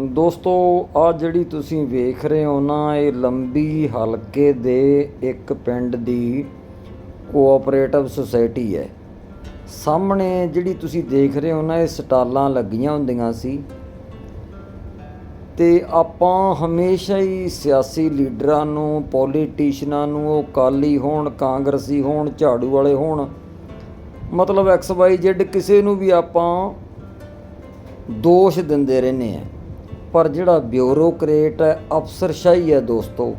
ਦੋਸਤੋ ਆ ਜਿਹੜੀ ਤੁਸੀਂ ਵੇਖ ਰਹੇ ਹੋ ਨਾ, ਇਹ ਲੰਬੀ ਹਲਕੇ ਦੇ ਇੱਕ ਪਿੰਡ ਦੀ ਕੋਆਪਰੇਟਿਵ ਸੁਸਾਇਟੀ ਹੈ। ਸਾਹਮਣੇ ਜਿਹੜੀ ਤੁਸੀਂ ਦੇਖ ਰਹੇ ਹੋ ਨਾ, ਇਹ ਸਟਾਲਾਂ ਲੱਗੀਆਂ ਹੁੰਦੀਆਂ ਸੀ। ਤੇ ਆਪਾਂ ਹਮੇਸ਼ਾ ਹੀ ਸਿਆਸੀ ਲੀਡਰਾਂ ਨੂੰ ਪੋਲੀਟੀਸ਼ੀਅਨਾਂ ਨੂੰ, ਉਹ ਕਾਲੀ ਹੋਣ, ਕਾਂਗਰਸੀ ਹੋਣ, ਝਾੜੂ ਵਾਲੇ ਹੋਣ, ਮਤਲਬ ਐਕਸ ਵਾਈ ਜ਼ੈਡ ਕਿਸੇ ਨੂੰ ਵੀ ਆਪਾਂ ਦੋਸ਼ ਦਿੰਦੇ ਰਹਿੰਦੇ ਆ ਪਰ ਜਿਹੜਾ ਬਿਊਰੋਕਰੇਟ ਹੈ, ਅਫਸਰਸ਼ਾਹੀ ਹੈ ਦੋਸਤੋ,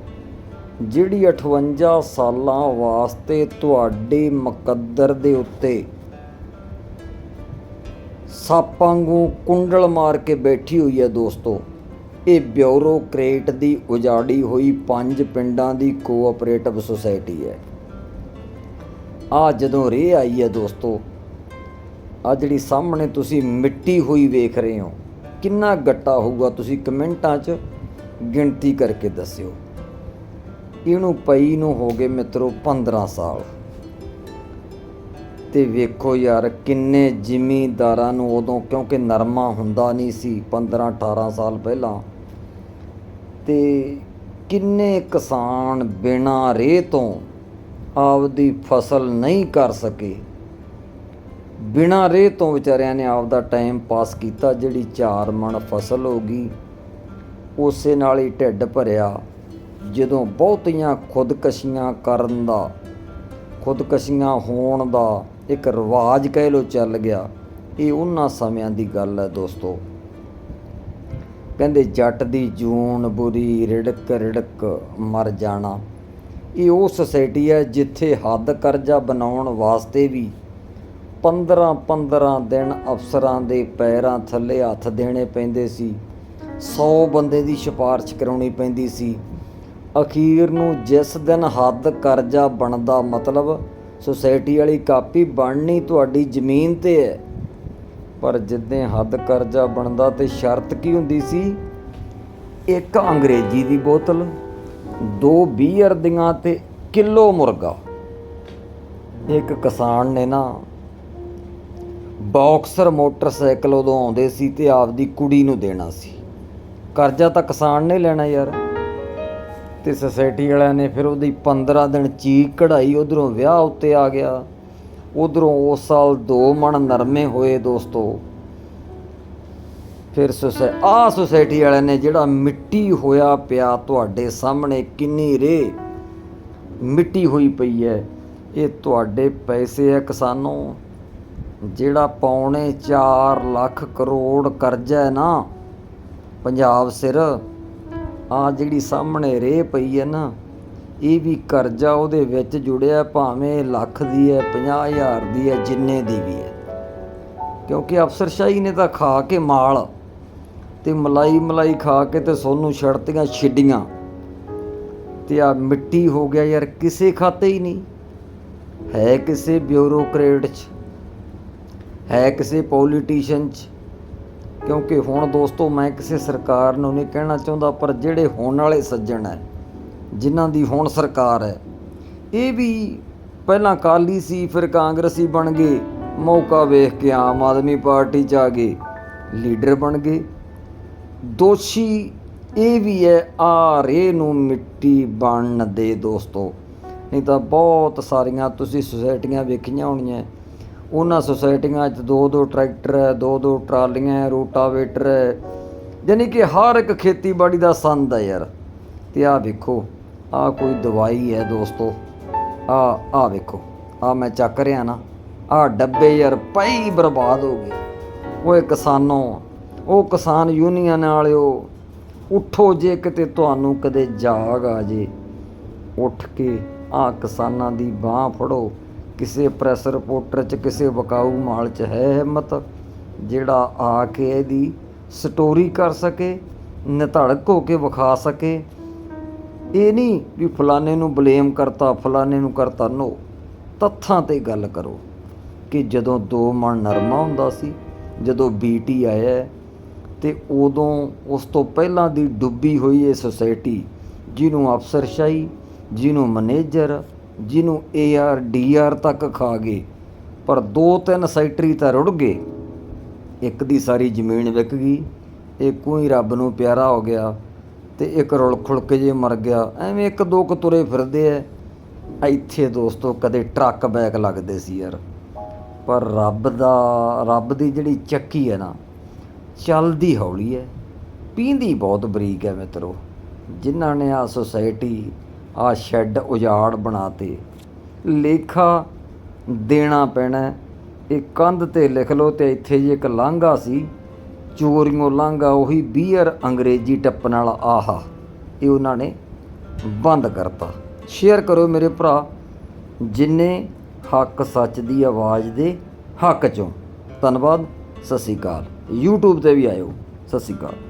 ਜਿਹੜੀ 58 ਸਾਲਾਂ ਵਾਸਤੇ ਤੁਹਾਡੇ ਮੁਕੱਦਰ ਦੇ ਉੱਤੇ ਸੱਪ ਵਾਂਗੂ ਕੁੰਡਲ ਮਾਰ ਕੇ ਬੈਠੀ ਹੋਈ ਹੈ ਦੋਸਤੋ, ਇਹ ਬਿਊਰੋਕਰੇਟ ਦੀ ਉਜਾੜੀ ਹੋਈ ਪੰਜ ਪਿੰਡਾਂ ਦੀ ਕੋਆਪਰੇਟਿਵ ਸੁਸਾਇਟੀ ਹੈ। ਆ ਜਦੋਂ ਰੇ ਆਈ ਹੈ ਦੋਸਤੋ, ਆ ਜਿਹੜੀ ਸਾਹਮਣੇ ਤੁਸੀਂ ਮਿੱਟੀ ਹੋਈ ਵੇਖ ਰਹੇ ਹੋ ਕਿੰਨਾ ਗੱਟਾ ਹੋਊਗਾ ਤੁਸੀਂ ਕਮੈਂਟਾਂ 'ਚ ਗਿਣਤੀ ਕਰਕੇ ਦੱਸਿਓ। ਇਹਨੂੰ ਪਈ ਨੂੰ ਹੋ ਗਏ ਮਿੱਤਰੋ 15 ਸਾਲ। ਤੇ ਵੇਖੋ ਯਾਰ ਕਿੰਨੇ ਜ਼ਿਮੀਂਦਾਰਾਂ ਨੂੰ ਉਦੋਂ ਕਿਉਂਕਿ ਨਰਮਾ ਹੁੰਦਾ ਨਹੀਂ ਸੀ 15 18 ਸਾਲ ਪਹਿਲਾਂ। ਤੇ ਕਿੰਨੇ ਕਿਸਾਨ ਬਿਨਾਂ ਰੇਹ ਤੋਂ ਆਪਦੀ ਫਸਲ ਨਹੀਂ ਕਰ ਸਕੇ। ਬਿਨਾਂ ਰੇਹ ਤੋਂ ਵਿਚਾਰਿਆਂ ਨੇ ਆਪਦਾ ਟਾਈਮ ਪਾਸ ਕੀਤਾ, ਜਿਹੜੀ ਚਾਰ ਮਣ ਫਸਲ ਹੋ ਗਈ, ਉਸੇ ਨਾਲ ਹੀ ਢਿੱਡ ਭਰਿਆ। ਜਦੋਂ ਬਹੁਤੀਆਂ ਖੁਦਕਸ਼ੀਆਂ ਕਰਨ ਦਾ, ਖੁਦਕਸ਼ੀਆਂ ਹੋਣ ਦਾ ਇੱਕ ਰਿਵਾਜ ਕਹਿ ਲੋ ਚੱਲ ਗਿਆ, ਇਹ ਉਹਨਾਂ ਸਮਿਆਂ ਦੀ ਗੱਲ ਹੈ ਦੋਸਤੋ। ਕਹਿੰਦੇ, ਜੱਟ ਦੀ ਜੂਨ, ਬੁਰੀ, ਰਿੜਕ ਰਿੜਕ, ਮਰ ਜਾਣਾ। ਇਹ ਉਹ ਸੁਸਾਇਟੀ ਹੈ ਜਿੱਥੇ ਹੱਦ ਕਰਜ਼ਾ ਬਣਾਉਣ ਵਾਸਤੇ ਵੀ 15 15 ਦਿਨ ਅਫਸਰਾਂ ਦੇ ਪੈਰਾਂ ਥੱਲੇ ਹੱਥ ਦੇਣੇ ਪੈਂਦੇ ਸੀ। 100 ਬੰਦੇ ਦੀ ਸਿਫਾਰਿਸ਼ ਕਰਾਉਣੀ ਪੈਂਦੀ ਸੀ। ਅਖੀਰ ਨੂੰ ਜਿਸ ਦਿਨ ਹੱਦ ਕਰਜ਼ਾ ਬਣਦਾ ਮਤਲਬ ਸੁਸਾਇਟੀ ਵਾਲੀ ਕਾਪੀ ਬਣਨੀ ਤੁਹਾਡੀ ਜ਼ਮੀਨ ਤੇ ਹੈ। ਪਰ ਜਿੱਦਾਂ ਹੱਦ ਕਰਜ਼ਾ ਬਣਦਾ ਤੇ ਸ਼ਰਤ ਕੀ ਹੁੰਦੀ ਸੀ? ਇੱਕ ਅੰਗਰੇਜ਼ੀ ਦੀ ਬੋਤਲ, ਦੋ ਬੀਅਰ ਦੀਆਂ ਤੇ ਕਿਲੋ ਮੁਰਗਾ। ਇੱਕ ਕਿਸਾਨ ਨੇ ਨਾ ਬਾਕਸਰ ਮੋਟਰਸਾਈਕਲ ਉਦੋਂ ਆਉਂਦੇ ਸੀ ਤੇ ਆਪਦੀ ਕੁੜੀ ਨੂੰ ਦੇਣਾ ਸੀ। ਕਰਜ਼ਾ ਤਾਂ ਕਿਸਾਨ ਨੇ ਲੈਣਾ ਯਾਰ। ਤੇ ਸੁਸਾਇਟੀ ਵਾਲਿਆਂ ਨੇ ਫਿਰ ਉਹਦੀ 15 ਦਿਨ ਚੀਕ ਕਢਾਈ, ਉਧਰੋਂ ਵਿਆਹ ਉੱਤੇ ਆ ਗਿਆ। ਉਧਰੋਂ ਉਸ ਸਾਲ ਦੋ ਮਣ ਨਰਮੇ ਹੋਏ ਦੋਸਤੋ। ਫਿਰ ਸੁਸਾ ਆ ਸੁਸਾਇਟੀ ਵਾਲਿਆਂ ਨੇ ਜਿਹੜਾ ਮਿੱਟੀ ਹੋਇਆ ਪਿਆ ਤੁਹਾਡੇ ਸਾਹਮਣੇ, ਕਿੰਨੀ ਰੇ ਮਿੱਟੀ ਹੋਈ ਪਈ ਹੈ ਇਹ ਤੁਹਾਡੇ ਪੈਸੇ ਹੈ ਕਿਸਾਨੋਂ। ਜਿਹੜਾ ਪੌਣੇ 4 ਲੱਖ ਕਰੋੜ ਕਰਜ਼ਾ ਹੈ ਨਾ, ਪੰਜਾਬ ਸਿਰ, ਆ ਜਿਹੜੀ ਸਾਹਮਣੇ ਰੇ ਪਈ ਹੈ ਨਾ, ਇਹ ਵੀ ਕਰਜ਼ਾ ਉਹਦੇ ਵਿੱਚ ਜੁੜਿਆ ਭਾਵੇਂ ਲੱਖ ਦੀ ਹੈ 50000 ਦੀ ਹੈ, ਜਿੰਨੇ ਦੀ ਵੀ ਹੈ। ਕਿਉਂਕਿ ਅਫਸਰਸ਼ਾਹੀ ਨੇ ਤਾਂ ਖਾ ਕੇ ਮਾਲ ਤੇ ਮਲਾਈ ਮਲਾਈ ਖਾ ਕੇ ਤੇ ਸੋਨੂੰ ਛੜਤੀਆਂ ਛਿੱਡੀਆਂ। ਤੇ ਆ ਮਿੱਟੀ ਹੋ ਗਿਆ ਯਾਰ, ਕਿਸੇ ਖਾਤੇ ਹੀ ਨਹੀਂ। ਹੈ ਕਿਸੇ ਬਿਊਰੋਕਰੇਟ 'ਚ। ਹੈ ਕਿਸੇ ਪੋਲੀਟੀਸ਼ੀਅਨ 'ਚ? ਕਿਉਂਕਿ ਹੁਣ ਦੋਸਤੋ, ਮੈਂ ਕਿਸੇ ਸਰਕਾਰ ਨੂੰ ਨਹੀਂ ਕਹਿਣਾ ਚਾਹੁੰਦਾ, ਪਰ ਜਿਹੜੇ ਹੋਣ ਵਾਲੇ ਸੱਜਣ ਹੈ, ਜਿਨ੍ਹਾਂ ਦੀ ਹੁਣ ਸਰਕਾਰ ਹੈ, ਇਹ ਵੀ ਪਹਿਲਾਂ ਕਾਲੀ ਸੀ, ਫਿਰ ਕਾਂਗਰਸੀ ਬਣ ਗਏ, ਮੌਕਾ ਵੇਖ ਕੇ ਆਮ ਆਦਮੀ ਪਾਰਟੀ 'ਚ ਆ ਗਏ, ਲੀਡਰ ਬਣ ਗਏ। ਦੋਸ਼ੀ ਇਹ ਵੀ ਹੈ ਆ ਰੇ ਨੂੰ ਮਿੱਟੀ ਬਣਨ ਦੇ ਦੋਸਤੋ। ਨਹੀਂ ਤਾਂ ਬਹੁਤ ਸਾਰੀਆਂ ਤੁਸੀਂ ਸੁਸਾਇਟੀਆਂ ਵੇਖੀਆਂ ਹੋਣੀਆਂ ਉਹਨਾਂ ਸੁਸਾਇਟੀਆਂ 'ਚ ਦੋ ਦੋ ਟਰੈਕਟਰ ਹੈ, ਦੋ ਦੋ ਟਰਾਲੀਆਂ ਹੈ, ਰੋਟਾਵੇਟਰ ਹੈ। ਯਾਨੀ ਕਿ ਹਰ ਇੱਕ ਖੇਤੀਬਾੜੀ ਦਾ ਸੰਦ ਹੈ ਯਾਰ। ਤੇ ਆਹ ਵੇਖੋ, ਆਹ ਕੋਈ ਦਵਾਈ ਹੈ ਦੋਸਤੋ। ਆ ਆ ਵੇਖੋ ਆ ਮੈਂ ਚੱਕ ਰਿਹਾ ਨਾ ਆ ਡੱਬੇ ਯਾਰ ਪਈ ਬਰਬਾਦ ਹੋ ਗਏ। ਓਏ ਕਿਸਾਨੋ, ਉਹ ਕਿਸਾਨ ਯੂਨੀਅਨ ਵਾਲਿਓ, ਉਠੋ ਜੇ ਕਿਤੇ ਤੁਹਾਨੂੰ ਕਦੇ ਜਾਗ ਆ ਜੇ। ਉੱਠ ਕੇ ਆ ਕਿਸਾਨਾਂ ਦੀ ਬਾਹ ਫੜੋ। ਕਿਸੇ ਪ੍ਰੈਸ ਰਿਪੋਰਟਰ ਚ, ਕਿਸੇ ਵਕਾਊ ਮਾਲ ਚ ਹੈ ਹਿੰਮਤ, ਜਿਹੜਾ ਆ ਕੇ ਇਹਦੀ ਸਟੋਰੀ ਕਰ ਸਕੇ, ਨਿਧੜਕ ਹੋ ਕੇ ਵਿਖਾ ਸਕੇ। ਇਹ ਨਹੀਂ ਵੀ ਫਲਾਣੇ ਨੂੰ ਬਲੇਮ ਕਰਤਾ, ਫਲਾਣੇ ਨੂੰ ਕਰਤਾ ਨੋ ਤੱਥਾਂ ਤੇ ਗੱਲ ਕਰੋ ਕਿ ਜਦੋਂ ਦੋ ਮਣ ਨਰਮਾ ਹੁੰਦਾ ਸੀ, ਜਦੋਂ ਬੀਟੀ ਆਇਆ ਤੇ ਉਦੋਂ ਉਸ ਤੋਂ ਪਹਿਲਾਂ ਦੀ ਡੁੱਬੀ ਹੋਈ ਇਹ ਸੁਸਾਇਟੀ ਜਿਹਨੂੰ ਅਫਸਰਸ਼ਾਹੀ ਜਿਹਨੂੰ ਮੈਨੇਜਰ ਜਿਹਨੂੰ ਏਆਰ ਡੀਆਰ ਤੱਕ ਖਾ ਗਏ, ਪਰ ਦੋ ਤਿੰਨ ਸੈਕਟਰੀ ਤਾਂ ਰੁੜ ਗਏ। ਇੱਕ ਦੀ ਸਾਰੀ ਜ਼ਮੀਨ ਵਿਕ ਗਈ, ਇੱਕੋ ਹੀ ਰੱਬ ਨੂੰ ਪਿਆਰਾ ਹੋ ਗਿਆ ਤੇ ਇੱਕ ਰੁਲ ਖੁਲ ਕੇ ਜੇ ਮਰ ਗਿਆ। ਐਵੇਂ ਇੱਕ ਦੋ ਕੁ ਤੁਰੇ ਫਿਰਦੇ ਐ। ਇੱਥੇ ਦੋਸਤੋ, ਕਦੇ ਟਰੱਕ ਬੈਕ ਲੱਗਦੇ ਸੀ ਯਾਰ। ਪਰ ਰੱਬ ਦਾ, ਰੱਬ ਦੀ ਜਿਹੜੀ ਚੱਕੀ ਹੈ ਨਾ, ਚੱਲਦੀ ਹੌਲੀ ਹੈ ਪੀਂਦੀ ਬਹੁਤ ਬਰੀਕ ਹੈ ਮਿੱਤਰੋ। ਜਿਨ੍ਹਾਂ ਨੇ ਆ ਸੁਸਾਇਟੀ ਆ ਸ਼ੈੱਡ ਉਜਾੜ ਬਣਾਤੇ ਲੇਖਾ ਦੇਣਾ ਪੈਣਾ ਇਹ ਕੰਧ ਤੇ ਲਿਖ ਲਓ ਤੇ ਇੱਥੇ ਜੀ ਇੱਕ ਲਾਂਘਾ ਸੀ, ਚੋਰੀਓ ਲਾਂਘਾ, ਉਹੀ ਬੀਅਰ ਅੰਗਰੇਜ਼ੀ ਟੱਪਣ ਵਾਲਾ, ਆਹਾ, ਇਹ ਉਹਨਾਂ ਨੇ ਬੰਦ ਕਰਤਾ। ਸ਼ੇਅਰ ਕਰੋ ਮੇਰੇ ਭਰਾ, ਜਿੰਨੇ ਹੱਕ ਸੱਚ ਦੀ ਆਵਾਜ਼ ਦੇ ਹੱਕ ਚੋਂ। ਧੰਨਵਾਦ, ਸਤਿ ਸ਼੍ਰੀ ਅਕਾਲ। YouTube ਤੇ ਵੀ ਆਇਓ, ਸਤਿ ਸ਼੍ਰੀ ਅਕਾਲ।